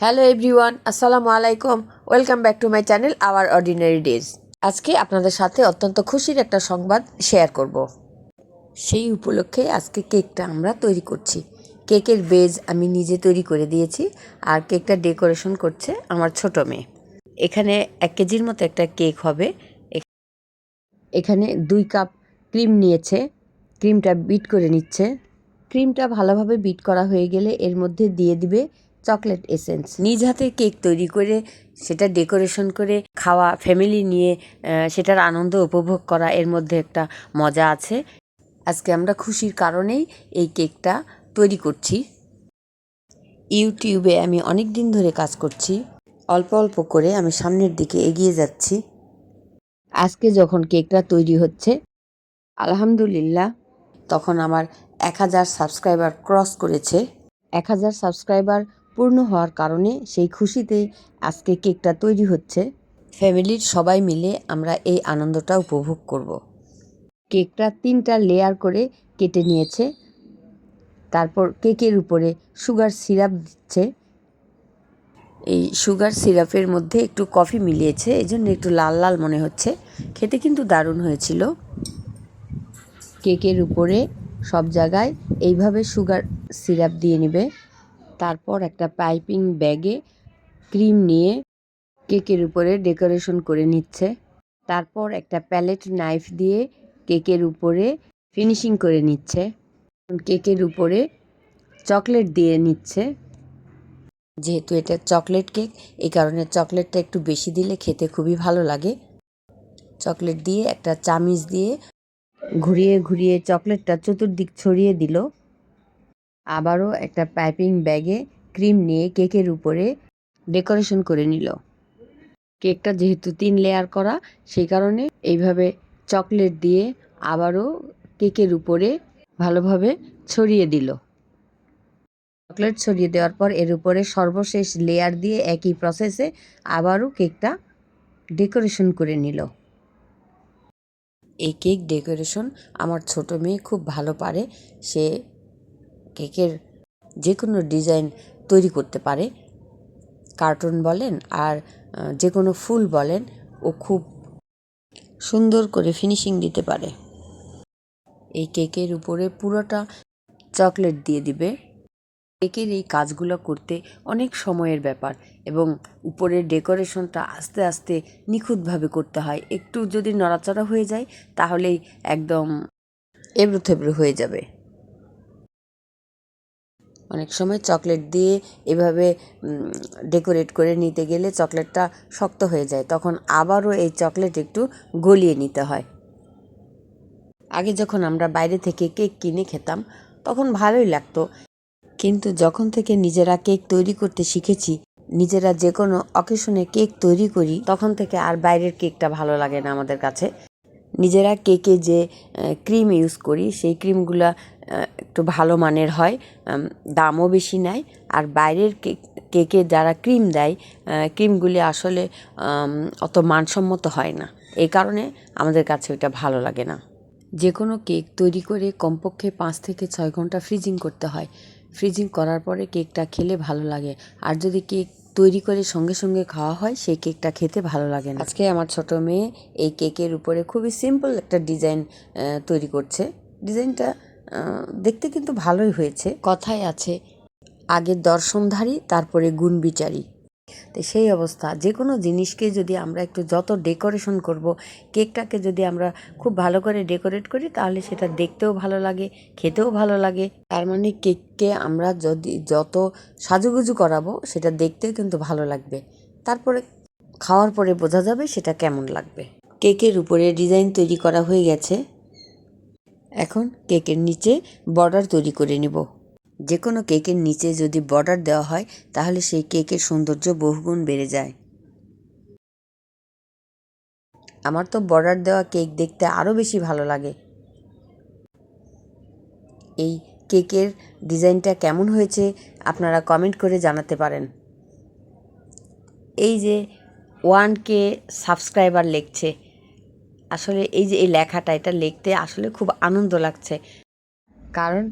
Hello everyone আসসালামু আলাইকুম welcome back to my channel our ordinary days আজকে আপনাদের সাথে অত্যন্ত খুশির একটা সংবাদ শেয়ার করব। সেই উপলক্ষে আজকে কেকটা আমরা তৈরি করছি। কেকের বেজ আমি নিজে তৈরি করে দিয়েছি আর কেকটা ডেকোরেশন করছে আমার ছোট মেয়ে। এখানে এক কেজির মতো একটা কেক হবে। এখানে দুই কাপ ক্রিম নিয়েছে। ক্রিমটা বিট করে নিচ্ছে। ক্রিমটা ভালোভাবে বিট করা হয়ে গেলে এর মধ্যে দিয়ে দিবে চকলেট এসেন্স। নিজ হাতে কেক তৈরি করে, সেটা ডেকোরেশন করে, খাওয়া, ফ্যামিলি নিয়ে সেটার আনন্দ উপভোগ করা, এর মধ্যে একটা মজা আছে। আজকে আমরা খুশির কারণেই এই কেকটা তৈরি করছি। ইউটিউবে আমি অনেক দিন ধরে কাজ করছি। অল্প অল্প করে আমি সামনের দিকে এগিয়ে যাচ্ছি। আজকে যখন কেকটা তৈরি হচ্ছে, আলহামদুলিল্লাহ, তখন আমার এক হাজার সাবস্ক্রাইবার ক্রস করেছে। এক হাজার সাবস্ক্রাইবার পূর্ণ হওয়ার কারণে সেই খুশিতে আজকে কেকটা তৈরি হচ্ছে। ফ্যামিলির সবাই মিলে আমরা এই আনন্দটা উপভোগ করব। কেকটা তিনটা লেয়ার করে কেটে নিয়েছে। তারপর কেকের উপরে সুগার সিরাপ দিচ্ছে। এই সুগার সিরাপের মধ্যে একটু কফি মিলিয়েছে এই জন্য একটু লাল লাল মনে হচ্ছে। খেতে কিন্তু দারুণ হয়েছিল। কেকের উপরে সব জায়গায় এইভাবে সুগার সিরাপ দিয়ে নেবে। তারপর একটা পাইপিং ব্যাগে ক্রিম নিয়ে কেকের উপরে ডেকোরেশন করে নিচ্ছে। তারপর একটা প্যালেট নাইফ দিয়ে কেকের উপরে ফিনিশিং করে নিচ্ছে। কেকের উপরে চকলেট দিয়ে নিচ্ছে। যেহেতু এটা চকলেট কেক এই কারণে চকলেটটা একটু বেশি দিলে খেতে খুবই ভালো লাগে। চকলেট দিয়ে একটা চামিচ দিয়ে ঘুরিয়ে ঘুরিয়ে চকলেটটা চতুর্দিক ছড়িয়ে দিল। আবারও একটা পাইপিং ব্যাগে ক্রিম নিয়ে কেকের উপরে ডেকোরেশন করে নিল। কেকটা যেহেতু তিন লেয়ার করা, সেই কারণে এইভাবে চকলেট দিয়ে আবারও কেকের উপরে ভালোভাবে ছড়িয়ে দিল। চকলেট ছড়িয়ে দেওয়ার পর এর উপরে সর্বশেষ লেয়ার দিয়ে একই প্রসেসে আবারও কেকটা ডেকোরেশন করে নিল। এই কেক ডেকোরেশন আমার ছোট মেয়ে খুব ভালো পারে। সে কেকের যে কোনো ডিজাইন তৈরি করতে পারে। কার্টুন বলেন আর যে কোনো ফুল বলেন, ও খুব সুন্দর করে ফিনিশিং দিতে পারে। এই কেকের উপরে পুরোটা চকলেট দিয়ে দিবে। কেকের এই কাজগুলো করতে অনেক সময়ের ব্যাপার এবং উপরের ডেকোরেশনটা আস্তে আস্তে নিখুঁতভাবে করতে হয়। একটু যদি নড়াচড়া হয়ে যায়, তাহলেই একদম এবড়ো থেবড়ো হয়ে যাবে। অনেক সময় চকলেট দিয়ে এভাবে ডেকোরেট করে নিতে গেলে চকলেটটা শক্ত হয়ে যায়। তখন আবারও এই চকলেট একটু গলিয়ে নিতে হয়। আগে যখন আমরা বাইরে থেকে কেক কিনে খেতাম, তখন ভালোই লাগতো। কিন্তু যখন থেকে নিজেরা কেক তৈরি করতে শিখেছি, নিজেরা যে কোনো অকেশনে কেক তৈরি করি, তখন থেকে আর বাইরের কেকটা ভালো লাগে না আমাদের কাছে। নিজেরা কেকে যে ক্রিম ইউজ করি, সেই ক্রিমগুলো একটু ভালো মানের হয় দামও বেশি নেয়। আর বাইরের কেক কেকে যারা ক্রিম দেয় ক্রিমগুলি আসলে অত মানসম্মত হয় না। এই কারণে আমাদের কাছে ওইটা ভালো লাগে না। যে কোনো কেক তৈরি করে কমপক্ষে পাঁচ থেকে ছয় ঘণ্টা ফ্রিজিং করতে হয়। ফ্রিজিং করার পরে কেকটা খেলে ভালো লাগে। আর যদি কেক তৈরি করে সঙ্গে সঙ্গে খাওয়া হয়, সেই কেকটা খেতে ভালো লাগে না। আজকে আমার ছোট মেয়ে এই কেকের উপরে খুবই সিম্পল একটা ডিজাইন তৈরি করছে। ডিজাইনটা দেখতে কিন্তু ভালোই হয়েছে। কথায় আছে আগে দর্শনধারী, তারপরে গুণ বিচারী। তো সেই অবস্থা। যে কোনো জিনিসকে যদি আমরা একটু যত ডেকোরেশন করব, কেকটাকে যদি আমরা খুব ভালো করে ডেকোরেট করি, তাহলে সেটা দেখতেও ভালো লাগে, খেতেও ভালো লাগে। তার মানে কেককে আমরা যদি যত সাজুগুজু করাবো, সেটা দেখতেও কিন্তু ভালো লাগবে। তারপরে খাওয়ার পরে বোঝা যাবে সেটা কেমন লাগবে। কেকের উপরে ডিজাইন তৈরি করা হয়ে গেছে। এখন কেকের নিচে বর্ডার তৈরি করে নেব। যে কোনো কেকের নিচে যদি বর্ডার দেওয়া হয়, তাহলে সেই কেকের সৌন্দর্য বহুগুণ বেড়ে যায়। আমার তো বর্ডার দেওয়া কেক দেখতে আরও বেশি ভালো লাগে। এই কেকের ডিজাইনটা কেমন হয়েছে, আপনারা কমেন্ট করে জানাতে পারেন। এই যে ওয়ান কে সাবস্ক্রাইবার লিখছে আসলে এই যে এই লেখাটা, এটা লিখতে আসলে খুব আনন্দ লাগছে। কারণ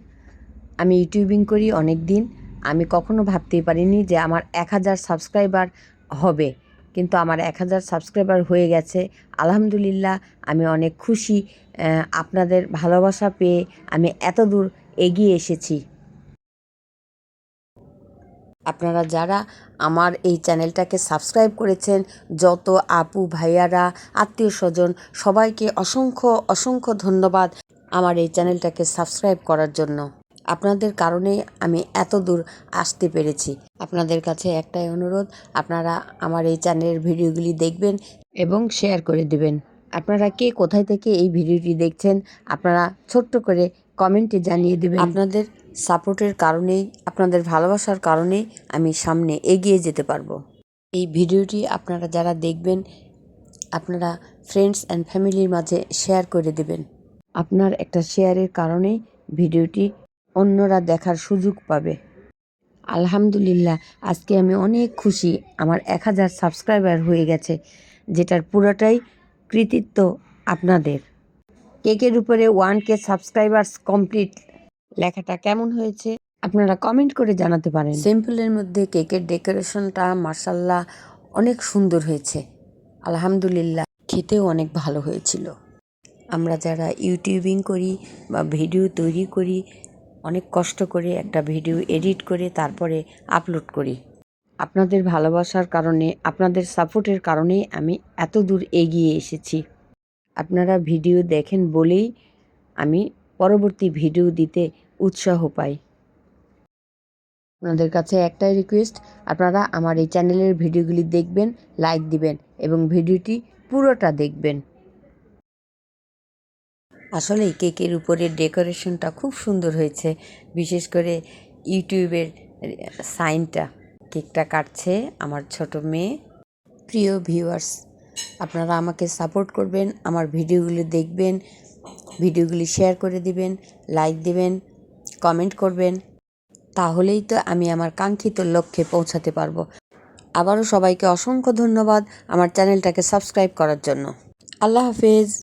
আমি ইউটিউবিং করি অনেক দিন আমি কখনো ভাবতেই পারিনি যে আমার এক হাজার সাবস্ক্রাইবার হবে। কিন্তু আমার এক হাজার সাবস্ক্রাইবার হয়ে গেছে। আলহামদুলিল্লাহ, আমি অনেক খুশি। আপনাদের ভালোবাসা পেয়ে আমি এত দূর এগিয়ে এসেছি। আপনারা যারা আমার এই চ্যানেলটাকে সাবস্ক্রাইব করেছেন, যত আপু ভাইয়ারা, আত্মীয় স্বজন, সবাইকে অসংখ্য অসংখ্য ধন্যবাদ আমার এই চ্যানেলটাকে সাবস্ক্রাইব করার জন্য। আপনাদের কারণেই আমি এত দূর আসতে পেরেছি। আপনাদের কাছে একটাই অনুরোধ, আপনারা আমার এই চ্যানেলের ভিডিওগুলি দেখবেন এবং শেয়ার করে দেবেন। আপনারা কে কোথায় থেকে এই ভিডিওটি দেখছেন, আপনারা ছোট্ট করে কমেন্টে জানিয়ে দেবেন। আপনাদের সাপোর্টের কারণেই, আপনাদের ভালোবাসার কারণেই আমি সামনে এগিয়ে যেতে পারব। এই ভিডিওটি আপনারা যারা দেখবেন, আপনারা ফ্রেন্ডস অ্যান্ড ফ্যামিলির মাঝে শেয়ার করে দেবেন। আপনার একটা শেয়ারের কারণেই ভিডিওটি অন্যরা দেখার সুযোগ পাবে। আলহামদুলিল্লাহ, আজকে আমি অনেক খুশি। আমার এক হাজার সাবস্ক্রাইবার হয়ে গেছে, যেটার পুরোটাই কৃতিত্ব আপনাদের। কেকের উপরে ওয়ান কে সাবস্ক্রাইবার্স কমপ্লিট লেখাটা কেমন হয়েছে? আপনারা কমেন্ট করে জানাতে পারেন। সিম্পলের মধ্যে কেকের ডেকোরেশনটা মার্শাল্লাহ অনেক সুন্দর হয়েছে। আলহামদুলিল্লাহ, খেতেও অনেক ভালো হয়েছিল। আমরা যারা ইউটিউবিং করি বা ভিডিও তৈরি করি, অনেক কষ্ট করে একটা ভিডিও এডিট করে তারপরে আপলোড করি। আপনাদের ভালোবাসার কারণে, আপনাদের সাপোর্টের কারণেই আমি এত দূর এগিয়ে এসেছি। আপনারা ভিডিও দেখেন বলেই আমি পরবর্তী ভিডিও দিতে উৎসাহ পাই। আপনাদের কাছে একটাই রিকোয়েস্ট আপনারা আমার এই চ্যানেলের ভিডিওগুলি দেখবেন লাইক দিবেন এবং ভিডিওটি পুরোটা দেখবেন। আসলে কেকের উপরে ডেকোরেশনটা খুব সুন্দর হয়েছে, বিশেষ করে ইউটিউবের সাইনটা। কেকটা কাটছে আমার ছোট মেয়ে। প্রিয় ভিউয়ার্স আপনারা আমাকে সাপোর্ট করবেন, আমার ভিডিওগুলি দেখবেন ভিডিওগুলি শেয়ার করে দিবেন লাইক দিবেন কমেন্ট করবেন, তাহলেই তো আমি আমার কাঙ্ক্ষিত লক্ষ্যে পৌঁছাতে পারব। আবারও সবাইকে অসংখ্য ধন্যবাদ আমার চ্যানেলটাকে সাবস্ক্রাইব করার জন্য। আল্লাহ হাফেজ।